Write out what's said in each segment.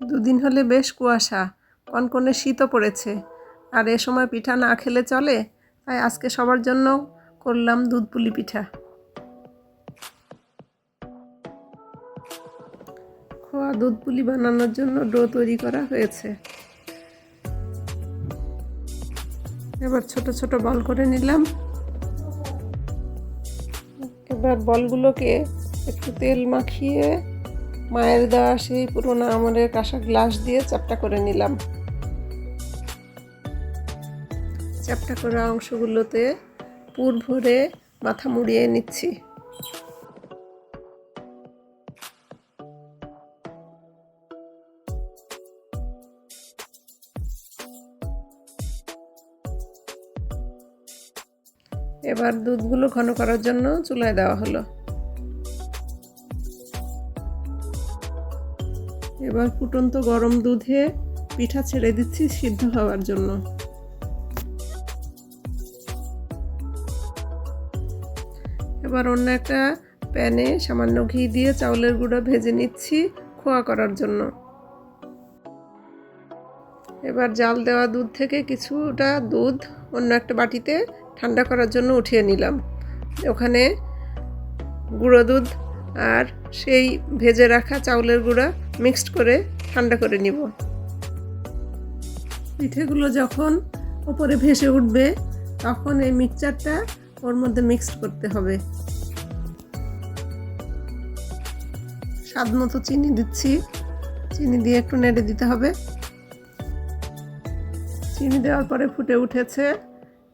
দুদিন হলে বেশ কুয়াশা, কনকনে শীতও পড়েছে। আর এ সময় পিঠা না খেলে চলে? তাই আজকে সবার জন্য করলাম দুধ পুলি পিঠা। খোয়া দুধ পুলি বানানোর জন্য ডো তৈরি করা হয়েছে। এবার ছোট ছোট বল করে নিলাম। এবার বলগুলোকে একটু তেল মাখিয়ে মায়ের দেওয়া সেই পুরোনো আমলের কাঁসা গ্লাস দিয়ে চ্যাপটা করে নিলাম। চ্যাপটা করা অংশগুলোতে পুর ভরে মাথা মুড়িয়ে নিচ্ছি। এবার দুধগুলো ঘন করার জন্য চুলায় দেওয়া হলো। এবার ফুটন্ত গরম দুধে পিঠা ছেড়ে দিচ্ছি সিদ্ধ হওয়ার জন্য। এবার অন্য একটা প্যানে সামান্য ঘি দিয়ে চাউলের গুঁড়ো ভেজে নিচ্ছি খোয়া করার জন্য। এবার জাল দেওয়া দুধ থেকে কিছুটা দুধ অন্য একটা বাটিতে ঠান্ডা করার জন্য উঠিয়ে নিলাম। ওখানে গুঁড়ো দুধ আর সেই ভেজে রাখা চাউলের গুঁড়া মিক্সড করে ঠান্ডা করে নিব। পিঠেগুলো যখন ওপরে ভেসে উঠবে, তখন এই মিক্সচারটা ওর মধ্যে মিক্সড করতে হবে। স্বাদ মতো চিনি দিচ্ছি। চিনি দিয়ে একটু নেড়ে দিতে হবে। চিনি দেওয়ার পরে ফুটে উঠেছে।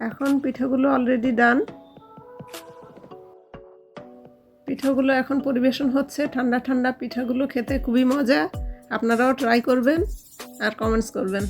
এখন পিঠেগুলো অলরেডি ডান পিঠাগুলো এখন পরিবেশন হচ্ছে। ঠান্ডা ঠান্ডা পিঠাগুলো খেতে খুবই মজা। আপনারাও ট্রাই করবেন আর কমেন্টস করবেন।